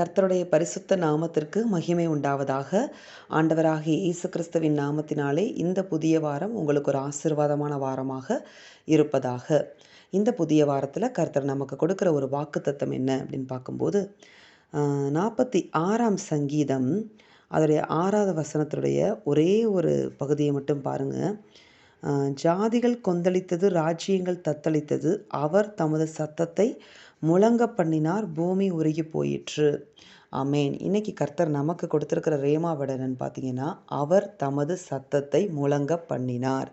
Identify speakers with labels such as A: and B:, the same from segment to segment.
A: கர்த்தருடைய பரிசுத்த நாமத்திற்கு மகிமை உண்டாவதாக. ஆண்டவராகிய இயேசு கிறிஸ்துவின் நாமத்தினாலே இந்த புதிய வாரம் உங்களுக்கு ஒரு ஆசீர்வாதமான வாரமாக இருப்பதாக. இந்த புதிய வாரத்தில் கர்த்தர் நமக்கு கொடுக்குற ஒரு வாக்குத்தத்தம் என்ன அப்படின்னு பார்க்கும்போது நாற்பத்தி ஆறாம் சங்கீதம் அதோடைய ஆறாவது வசனத்துடைய ஒரே ஒரு பகுதியை மட்டும் பாருங்கள் ஜாதிகள் கொந்தளித்தது ராஜ்யங்கள் தத்தளித்தது. அவர் தமது சத்தத்தை முழங்க பண்ணினார் பூமி உருகி போயிற்று. அமேன் இன்னைக்கு கர்த்தர் நமக்கு கொடுத்துருக்கிற ரேமா வடனன் பார்த்தீங்கன்னா அவர் தமது சத்தத்தை முழங்க பண்ணினார்.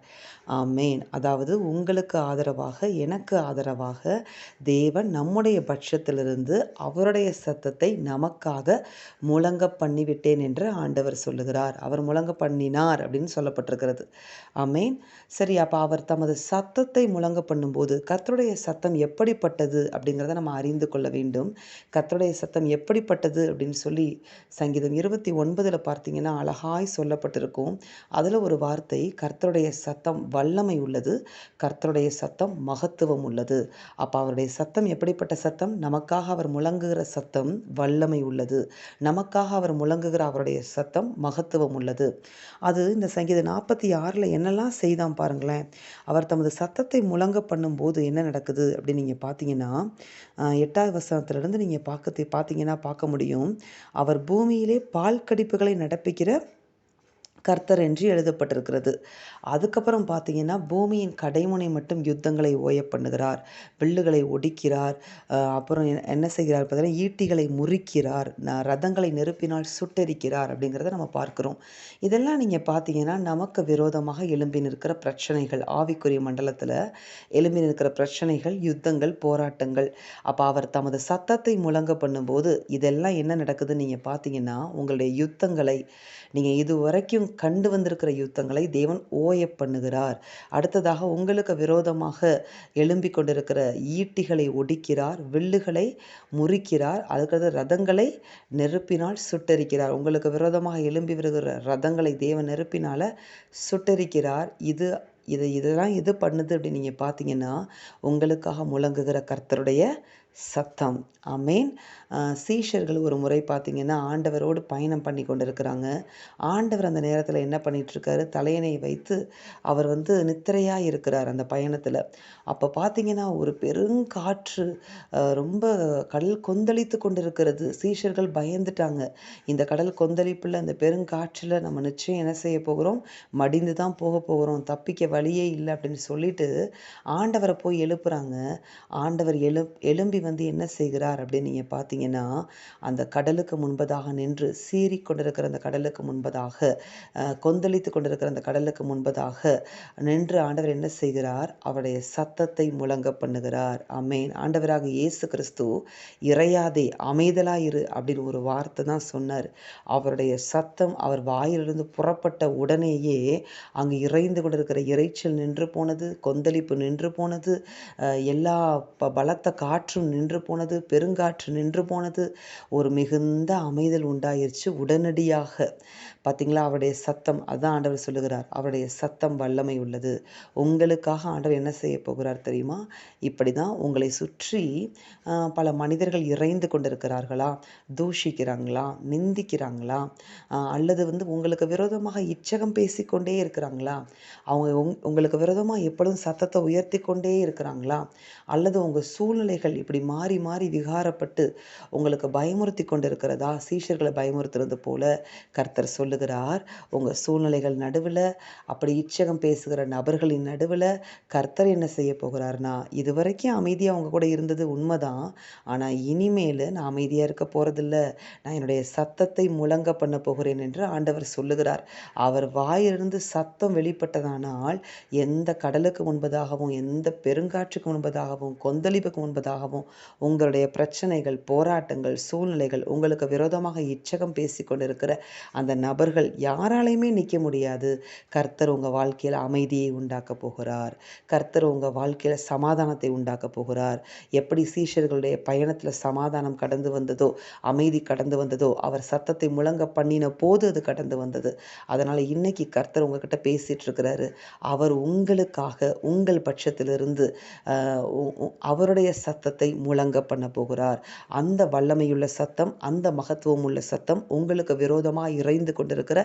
A: ஆமேன். அதாவது உங்களுக்கு ஆதரவாக எனக்கு ஆதரவாக தேவன் நம்முடைய பட்சத்திலிருந்து அவருடைய சத்தத்தை நமக்காக முழங்க பண்ணிவிட்டேன் என்று ஆண்டவர் சொல்லுகிறார். அவர் முழங்க பண்ணினார் அப்படின்னு சொல்லப்பட்டிருக்கிறது. ஆமேன். சரி அப்போ அவர் தமது சத்தத்தை முழங்க பண்ணும்போது கத்தருடைய சத்தம் எப்படிப்பட்டது அப்படிங்கிறத நம்ம அறிந்து கொள்ள வேண்டும். கத்தருடைய சத்தம் எப்படிப்பட்டது அப்படின்னு சொல்லி சங்கீதம் இருபத்தி ஒன்பதில் பார்த்தீங்கன்னா அழகாய் சொல்லப்பட்டிருக்கும். அதில் ஒரு வார்த்தை கர்த்தருடைய சத்தம் வல்லமை உள்ளது. கர்த்தருடைய சத்தம் மகத்துவம் உள்ளது. அப்போ அவருடைய சத்தம் எப்படிப்பட்ட சத்தம்? நமக்காக அவர் முழங்குகிற சத்தம் வல்லமை உள்ளது. நமக்காக அவர் முழங்குகிற அவருடைய சத்தம் மகத்துவம் உள்ளது. அது இந்த சங்கீதம் நாற்பத்தி ஆறில் என்னெல்லாம் செய்தான் பாருங்களேன். அவர் தமது சத்தத்தை முழங்க பண்ணும்போது என்ன நடக்குது அப்படின்னு நீங்கள் பார்த்தீங்கன்னா எட்டாவது வசனத்திலிருந்து நீங்கள் பார்க்க பார்த்தீங்கன்னா பார்க்க முடியும். அவர் பூமியிலே பால் கடிப்புகளை நடப்பிக்கிற கர்த்தர் என்று எழுதப்பட்டிருக்கிறது. அதுக்கப்புறம் பார்த்தீங்கன்னா பூமியின் கடைமுனை மட்டும் யுத்தங்களை ஓய பண்ணுகிறார். வில்லுகளை ஒடிக்கிறார். அப்புறம் என்ன செய்கிறார் பார்த்தீங்கன்னா ஈட்டிகளை முறிக்கிறார். ரதங்களை நெருப்பினால் சுட்டரிக்கிறார் அப்படிங்கிறத நம்ம பார்க்குறோம். இதெல்லாம் நீங்கள் பார்த்தீங்கன்னா நமக்கு விரோதமாக எழும்பி நிற்கிற பிரச்சனைகள். ஆவிக்குரிய மண்டலத்தில் எழும்பி நிற்கிற பிரச்சனைகள் யுத்தங்கள் போராட்டங்கள். அப்போ அவர் தமது சத்தத்தை முழங்க பண்ணும்போது இதெல்லாம் என்ன நடக்குதுன்னு நீங்கள் பார்த்தீங்கன்னா உங்களுடைய யுத்தங்களை நீங்கள் இது வரைக்கும் கண்டு வந்திருக்கிற யுத்தங்களை தேவன் ஓய பண்ணுகிறார். அடுத்ததாக உங்களுக்கு விரோதமாக எழும்பிக் கொண்டிருக்கிற ஈட்டிகளை ஒடிக்கிறார் வில்லுகளை முறிக்கிறார் அதுக்கடுத்து ரதங்களை நெருப்பினால் சுட்டரிக்கிறார். உங்களுக்கு விரோதமாக எழும்பி வருகிற ரதங்களை தேவன் நெருப்பினால் சுட்டரிக்கிறார். இது இது இதெல்லாம் எது பண்ணுது அப்படின்னு நீங்கள் பார்த்தீங்கன்னா உங்களுக்காக முழங்குகிற கர்த்தருடைய சத்தம். அமேன் சீஷர்கள் ஒரு முறை பார்த்திங்கன்னா ஆண்டவரோடு பயணம் பண்ணி கொண்டு இருக்கிறாங்க ஆண்டவர் அந்த நேரத்தில் என்ன பண்ணிகிட்ருக்காரு தலையணை வைத்து அவர் வந்து நித்திரையாக இருக்கிறார் அந்த பயணத்தில். அப்போ பார்த்திங்கன்னா ஒரு பெருங்காற்று ரொம்ப கடல் கொந்தளித்து கொண்டு இருக்கிறது சீஷர்கள் பயந்துட்டாங்க. இந்த கடல் கொந்தளிப்பில் அந்த பெருங்காற்றில் நம்ம நிச்சயம் என்ன செய்ய போகிறோம்? மடிந்து தான் போக போகிறோம். தப்பிக்க வழியே இல்லை அப்படின்னு சொல்லிட்டு ஆண்டவரை போய் எழுப்புறாங்க. ஆண்டவர் எழு எழும்பி வந்து என்ன செய்கிறார் அப்படின்னு நீங்கள் பார்த்தீங்கன்னா அந்த கடலுக்கு முன்பதாக நின்று சீறி கொண்டிருக்கிற அந்த கடலுக்கு முன்பதாக கொந்தளித்து கொண்டிருக்கிற அந்த கடலுக்கு முன்பதாக நின்று ஆண்டவர் என்ன செய்கிறார்? அவருடைய சத்தத்தை முழங்க பண்ணுகிறார். அமேன் ஆண்டவராக இயேசு கிறிஸ்து இறையாதே அமைதலாயிரு அப்படின்னு ஒரு வார்த்தை தான் சொன்னார். அவருடைய சத்தம் அவர் வாயிலிருந்து புறப்பட்ட உடனேயே அங்கு இறைந்து கொண்டிருக்கிற இறைச்சல் நின்று போனது கொந்தளிப்பு நின்று போனது எல்லா பலத்த காற்றும் நின்று போனது பெருங்காற்று நின்று போனது. ஒரு மிகுந்த அமைதல் உண்டாயிருச்சு உடனடியாக. பார்த்தீங்களா அவருடைய சத்தம் அதான் ஆண்டவர் சொல்லுகிறார். அவருடைய சத்தம் வல்லமை உள்ளது. உங்களுக்காக ஆண்டவர் என்ன செய்ய போகிறார் தெரியுமா? இப்படி தான் உங்களை சுற்றி பல மனிதர்கள் இறைந்து கொண்டிருக்கிறார்களா? தூஷிக்கிறாங்களா? நிந்திக்கிறாங்களா? அல்லது வந்து உங்களுக்கு விரோதமாக இச்சகம் பேசிக்கொண்டே இருக்கிறாங்களா? அவங்க உங்களுக்கு விரோதமாக எப்பொழுதும் சத்தத்தை உயர்த்தி கொண்டே இருக்கிறாங்களா? அல்லது உங்கள் சூழ்நிலைகள் இப்படி மாறி மாறி விகாரப்பட்டு உங்களுக்கு பயமுறுத்தி கொண்டு இருக்கிறதா சீஷர்களை பயமுறுத்துறது போல கர்த்தர் சொல்லு சொல்லுகிறார் உங்கள் சூழ்நிலைகள் நடுவில் அப்படி இச்சகம் பேசுகிற நபர்களின் நடுவில் கர்த்தர் என்ன செய்ய போகிறார்னா இதுவரைக்கும் அமைதியாக அவங்க கூட இருந்தது உண்மைதான். ஆனால் இனிமேல் நான் அமைதியாக இருக்க போகிறதில்ல நான் என்னுடைய சத்தத்தை முழங்க பண்ண போகிறேன் என்று ஆண்டவர் சொல்லுகிறார். அவர் வாயிலிருந்து சத்தம் வெளிப்பட்டதானால் எந்த கடலுக்கு முன்பதாகவும் எந்த பெருங்காற்றுக்கு முன்பதாகவும் கொந்தளிப்புக்கு முன்பதாகவும் உங்களுடைய பிரச்சனைகள் போராட்டங்கள் சூழ்நிலைகள் உங்களுக்கு விரோதமாக இச்சகம் பேசி கொண்டிருக்கிற அந்த அவர்கள் யாராலையுமே நிற்க முடியாது. கர்த்தர் உங்கள் வாழ்க்கையில் அமைதியை உண்டாக்க போகிறார். கர்த்தர் உங்கள் வாழ்க்கையில் சமாதானத்தை உண்டாக்க போகிறார். எப்படி சீஷர்களுடைய பயணத்தில் சமாதானம் கடந்து வந்ததோ அமைதி கடந்து வந்ததோ அவர் சத்தத்தை முழங்க பண்ணின போது அது கடந்து வந்தது. அதனால் இன்னைக்கு கர்த்தர் உங்ககிட்ட பேசிகிட்டு இருக்கிறாரு. அவர் உங்களுக்காக உங்கள் பட்சத்திலிருந்து அவருடைய சத்தத்தை முழங்க பண்ண போகிறார். அந்த வல்லமையுள்ள சத்தம் அந்த மகத்துவம் உள்ள சத்தம் உங்களுக்கு விரோதமாக இறைந்து கொண்டு இருக்கிற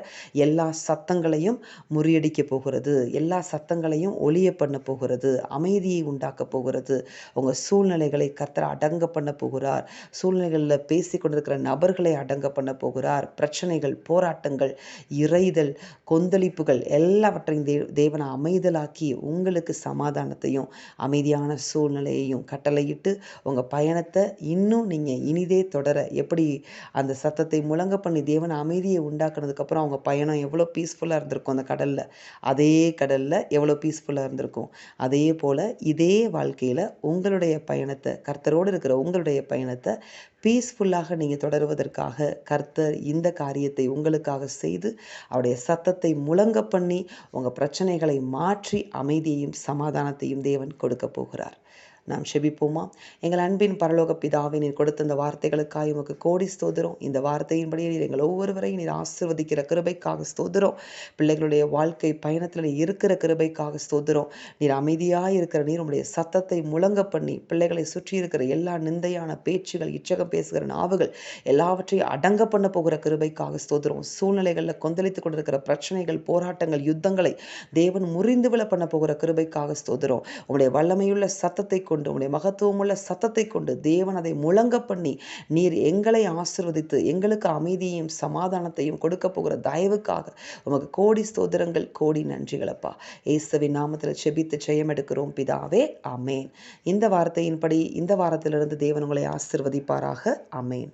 A: எல்லா சத்தங்களையும் முறியடிக்க போகிறது. எல்லா சத்தங்களையும் ஒளிய பண்ண போகிறது. அமைதியை உண்டாக்க போகிறது. உங்கள் சூழ்நிலைகளை கர்த்தர் அடங்க பண்ண போகிறார். சூழ்நிலைகளில் பேசி கொண்டிருக்கிற நபர்களை அடங்க பண்ண போகிறார். பிரச்சனைகள் போராட்டங்கள் இறைதல் கொந்தளிப்புகள் எல்லாவற்றையும் தே தேவனை அமைதலாக்கி உங்களுக்கு சமாதானத்தையும் அமைதியான சூழ்நிலையையும் கட்டளையிட்டு உங்கள் பயணத்தை இன்னும் நீங்கள் இனிதே தொடர எப்படி அந்த சத்தத்தை முழங்க பண்ணி தேவன் அமைதியை உண்டாக்குனதுக்கப்புறம் அவங்க பயணம் எவ்வளோ பீஸ்ஃபுல்லாக இருந்திருக்கும் அந்த கடலில். அதே கடலில் எவ்வளோ பீஸ்ஃபுல்லாக இருந்திருக்கும். அதே போல் இதே வாழ்க்கையில் உங்களுடைய பயணத்தை கர்த்தரோடு இருக்கிற உங்களுடைய பயணத்தை பீஸ்ஃபுல்லாக நீங்கள் தொடருவதற்காக கர்த்தர் இந்த காரியத்தை உங்களுக்காக செய்து அவருடைய சத்தத்தை முழங்க பண்ணி உங்கள் பிரச்சனைகளை மாற்றி அமைதியையும் சமாதானத்தையும் தேவன் கொடுக்க போகிறார். நாம் செபிப்போமா? எங்கள் அன்பின் பரலோக பிதாவை நீர் கொடுத்த இந்த வார்த்தைகளுக்காக உமக்கு கோடி ஸ்தோதிரம் இந்த வார்த்தையின்படியே நீர் எங்கள் ஒவ்வொருவரையும் நீர் ஆசிர்வதிக்கிற கிருபைக்காக ஸ்தோதிரம் பிள்ளைகளுடைய வாழ்க்கை பயணத்தில் இருக்கிற கிருபைக்காக ஸ்தோதிரம் நீர் அமைதியாக இருக்கிற நீர் உங்களுடைய சத்தத்தை முழங்க பண்ணி பிள்ளைகளை சுற்றி இருக்கிற எல்லா நிந்தையான பேச்சுகள் இச்சகம் பேசுகிற நாவுகள் எல்லாவற்றையும் அடங்க பண்ண போகிற கிருபைக்காக ஸ்தோதிரம் சூழ்நிலைகளில் கொந்தளித்து கொண்டிருக்கிற பிரச்சனைகள் போராட்டங்கள் யுத்தங்களை தேவன் முறிந்து விழ பண்ண போகிற கிருபைக்காக ஸ்தோதிரம் உங்களுடைய வல்லமையுள்ள சத்தத்தை கொண்டு உடைய மகத்துவமுள்ள சத்தத்தை கொண்டு தேவன் அதை முழங்க பண்ணி நீர் எங்களை ஆசிர்வதித்து எங்களுக்கு அமைதியையும் சமாதானத்தையும் கொடுக்க போகிற தயவுக்காக உமக்கு கோடி ஸ்தோதிரங்கள் கோடி நன்றிகளப்பா. இயேசுவின் நாமத்தில் செபித்து ஜெயம் எடுக்கிறோம் பிதாவே. அமேன் இந்த வார்த்தையின்படி இந்த வாரத்திலிருந்து தேவன் உங்களை ஆசிர்வதிப்பாராக. அமேன்